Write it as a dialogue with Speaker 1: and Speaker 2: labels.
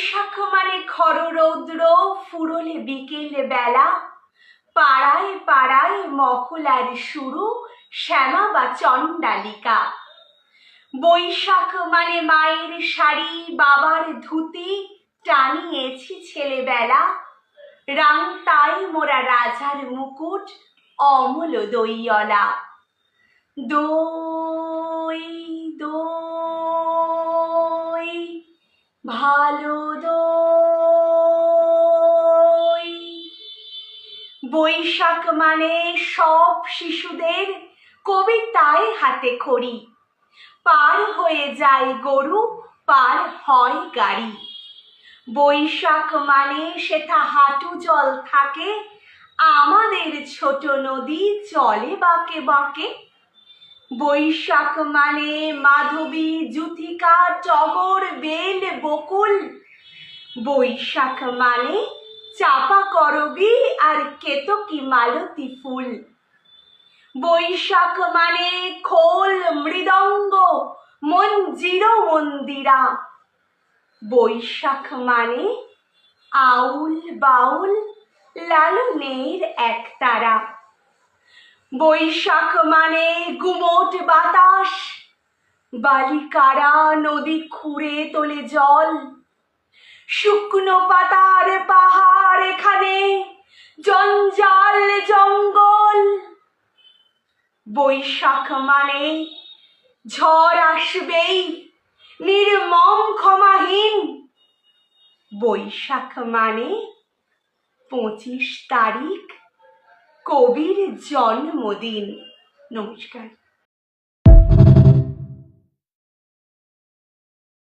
Speaker 1: বৈশাখ মানে খররৌদ্র ফুরলে বিকেল বেলা। পাড়ায় পাড়ায় মহলার শুরু, শ্যামা বা চণ্ডালিকা। বৈশাখ মানে মায়ের শাড়ি, বাবার ধুতি, টানিয়েছি ছেলেবেলা। রাং তাই মোরা রাজার মুকুট, অমল দইয়লা। দই দই ভালো দই। বৈশাখ মানে সব শিশুদের কবিতায় হাতে খড়ি। পার হয়ে যায় গরু, পার হয় গাড়ি। বৈশাখ মানে সেটা হাঁটু জল থাকে, আমাদের ছোট নদী চলে বাঁকে বাঁকে। বৈশাখ মানে মাধবী জুথিকা টগর বেল, বকুল। বৈশাখ মানে চাপা করবি আর কেতকি মালতী ফুল। বৈশাখ মানে খোল মৃদঙ্গ, মঞ্জির মন্দিরা। বৈশাখ মানে আউল বাউল, লালনের একতারা বৈশাখ মানে গুমোট বাতাস। বালিকারা নদী খুঁড়ে তোলে জল। শুকনো পাতার পাহাড় এখানে, জঞ্জাল জঙ্গল। বৈশাখ মানে ঝড় আসবেই, নির্মম ক্ষমাহীন। বৈশাখ মানে পঁচিশ তারিখ কবির জন্মদিন। নমস্কার।